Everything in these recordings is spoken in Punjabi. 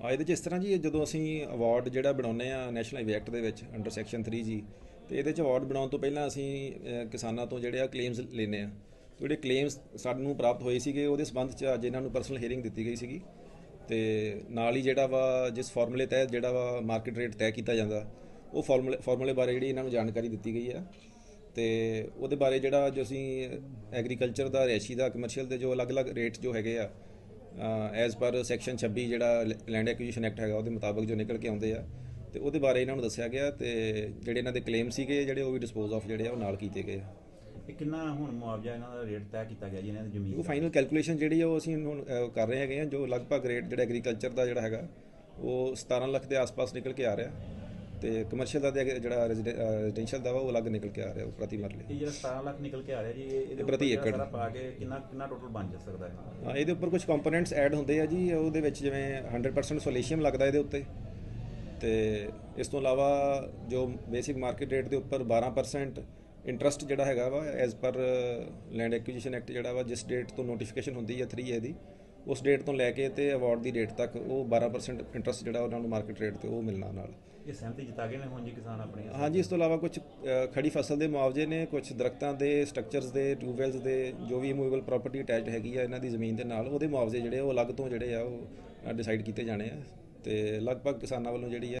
ਆ ਇਹਦੇ ਚ ਇਸ ਤਰ੍ਹਾਂ ਜੀ ਜਦੋਂ ਅਸੀਂ ਅਵਾਰਡ ਜਿਹੜਾ ਬਣਾਉਂਦੇ ਆ ਨੈਸ਼ਨਲ ਹਾਈਵੇ ਐਕਟ ਦੇ ਵਿੱਚ ਅੰਡਰ ਸੈਕਸ਼ਨ 3 ਜੀ, ਤੇ ਇਹਦੇ ਚ ਅਵਾਰਡ ਬਣਾਉਣ ਤੋਂ ਪਹਿਲਾਂ ਅਸੀਂ ਕਿਸਾਨਾਂ ਤੋਂ ਜਿਹੜੇ ਆ ਕਲੇਮਸ ਲੈਨੇ ਆ ਜਿਹੜੇ ਕਲੇਮਸ ਸਾਨੂੰ ਪ੍ਰਾਪਤ ਹੋਏ ਸੀਗੇ, ਉਹਦੇ ਸੰਬੰਧ ਚ ਅੱਜ ਇਹਨਾਂ ਨੂੰ ਪਰਸਨਲ ਹੀਅਰਿੰਗ ਦਿੱਤੀ ਗਈ ਸੀਗੀ। ਤੇ ਨਾਲ ਹੀ ਜਿਹੜਾ ਵਾ, ਜਿਸ ਫਾਰਮੂਲੇ ਤਹਿਤ ਜਿਹੜਾ ਵਾ ਮਾਰਕੀਟ ਰੇਟ ਤੈਅ ਕੀਤਾ ਜਾਂਦਾ, ਉਹ ਫਾਰਮੂਲੇ ਫਾਰਮੂਲੇ ਬਾਰੇ ਜਿਹੜੀ ਇਹਨਾਂ ਨੂੰ ਜਾਣਕਾਰੀ ਦਿੱਤੀ ਗਈ ਆ। ਤੇ ਉਹਦੇ ਬਾਰੇ ਜਿਹੜਾ ਜੋ ਅਸੀਂ ਐਗਰੀਕਲਚਰ ਦਾ ਰੈਸ਼ੀ ਦਾ ਕਮਰਸ਼ੀਅਲ ਦੇ ਜੋ ਅਲੱਗ-ਅਲੱਗ ਰੇਟ ਜੋ ਹੈਗੇ ਆ ਐਜ਼ ਪਰ ਸੈਕਸ਼ਨ 26 ਜਿਹੜਾ ਲੈਂਡ ਐਕੁਜੀਸ਼ਨ ਐਕਟ ਹੈਗਾ ਉਹਦੇ ਮੁਤਾਬਕ ਜੋ ਨਿਕਲ ਕੇ ਆਉਂਦੇ ਆ ਤੇ ਉਹਦੇ ਬਾਰੇ ਇਹਨਾਂ ਨੂੰ ਦੱਸਿਆ ਗਿਆ ਤੇ ਜਿਹੜੇ ਇਹਨਾਂ ਦੇ ਕਲੇਮ ਸੀਗੇ ਜਿਹੜੇ ਉਹ ਵੀ ਡਿਸਪੋਜ਼ ਆਫ ਜਿਹੜੇ ਆ ਉਹ ਨਾਲ ਕੀਤੇ ਗਏ ਆ ਇਹ ਕਿੰਨਾ ਹੁਣ ਮੁਆਵਜ਼ਾ ਇਹਨਾਂ ਦਾ ਰੇਟ ਤੈਅ ਕੀਤਾ ਗਿਆ ਜੀ ਇਹਨਾਂ ਦੀ ਜ਼ਮੀਨ ਉਹ? ਫਾਈਨਲ ਕੈਲਕੂਲੇਸ਼ਨ ਜਿਹੜੀ ਆ ਉਹ ਅਸੀਂ ਹੁਣ ਕਰ ਰਹੇ ਹੈਗੇ ਆ ਜੋ ਲਗਭਗ ਰੇਟ ਜਿਹੜਾ ਐਗਰੀਕਲਚਰ ਦਾ ਜਿਹੜਾ ਹੈਗਾ ਉਹ 17 ਲੱਖ ਦੇ ਆਸ-ਪਾਸ ਨਿਕਲ ਕੇ ਆ ਰਿਹਾ ਤੇ ਕਮਰਸ਼ੀਅਲ ਦਾ ਜਿਹੜਾ ਰੈਜ਼ੀਡੈਂਸ਼ੀਅਲ ਦਾ ਵਾ ਉਹ ਅਲੱਗ ਨਿਕਲ ਕੇ ਆ ਰਿਹਾ ਉਹ ਪ੍ਰਤੀ ਮਰਲੇ ਇਹ ਜਿਹੜਾ 17 ਲੱਖ ਨਿਕਲ ਕੇ ਆ ਰਿਹਾ ਜੀ ਇਹ- ਇਹਦੇ ਇਹ ਪ੍ਰਤੀ ਏਕੜ। ਪਾ ਕੇ ਕਿੰਨਾ ਕਿੰਨਾ ਟੋਟਲ ਬਣ ਜਾ ਸਕਦਾ ਹੈ ਹਾਂ ਇਹਦੇ ਉੱਪਰ ਕੁਝ ਕੰਪੋਨੈਂਟਸ ਐਡ ਹੁੰਦੇ ਆ ਜੀ ਉਹਦੇ ਵਿੱਚ ਜਿਵੇਂ 100% ਸੋਲੇਸ਼ੀਅਮ ਲੱਗਦਾ ਇਹਦੇ ਉੱਤੇ ਤੇ ਇਸ ਤੋਂ ਇਲਾਵਾ ਜੋ ਬੇਸਿਕ ਮਾਰਕੀਟ ਰੇਟ ਦੇ ਉੱਪਰ 12% ਇੰਟਰਸਟ ਜਿਹੜਾ ਹੈਗਾ ਵਾ as per land acquisition act ਜਿਹੜਾ ਵਾ ਜਿਸ ਡੇਟ ਤੋਂ ਨੋਟੀਫਿਕੇਸ਼ਨ ਹੁੰਦੀ ਹੈ 3 ਏ ਦੀ ਉਸ ਡੇਟ ਤੋਂ ਲੈ ਕੇ ਤੇ ਅਵਾਰਡ ਦੀ ਡੇਟ ਤੱਕ ਉਹ 12% ਇੰਟਰਸਟ ਜਿਹੜਾ ਉਹਨਾਂ ਨੂੰ ਮਾਰਕੀਟ ਰੇਟ ਤੇ ਉਹ ਮਿਲਣਾ ਨਾਲ। ਇਹ ਸਹਿਮਤੀ ਜਿਤਾ ਗਏ ਨੇ ਹੁਣ ਜੀ ਕਿਸਾਨ ਆਪਣੀ ਹਾਂਜੀ ਇਸ ਤੋਂ ਇਲਾਵਾ ਕੁਝ ਖੜੀ ਫਸਲ ਦੇ ਮੁਆਵਜ਼ੇ ਨੇ ਕੁਝ ਦਰਖਤਾਂ ਦੇ ਸਟਰਕਚਰਸ ਦੇ ਟਿਊਬਵੈਲਸ ਦੇ ਜੋ ਵੀ ਮੂਵੇਬਲ ਪ੍ਰਾਪਰਟੀ ਅਟੈਚਡ ਹੈਗੀ ਆ ਇਹਨਾਂ ਦੀ ਜ਼ਮੀਨ ਦੇ ਨਾਲ ਉਹਦੇ ਮੁਆਵਜ਼ੇ ਜਿਹੜੇ ਆ ਉਹ ਅਲੱਗ ਤੋਂ ਜਿਹੜੇ ਆ ਉਹ ਡਿਸਾਈਡ ਕੀਤੇ ਜਾਣੇ ਆ ਤੇ ਲਗਭਗ ਕਿਸਾਨਾਂ ਵੱਲੋਂ ਜਿਹੜੀ ਹੈ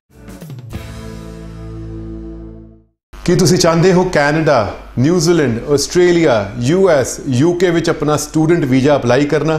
ਕੀ ਤੁਸੀਂ ਚਾਹੁੰਦੇ ਹੋ Canada New Zealand Australia US UK ਵਿੱਚ ਆਪਣਾ ਸਟੂਡੈਂਟ ਵੀਜ਼ਾ ਅਪਲਾਈ ਕਰਨਾ?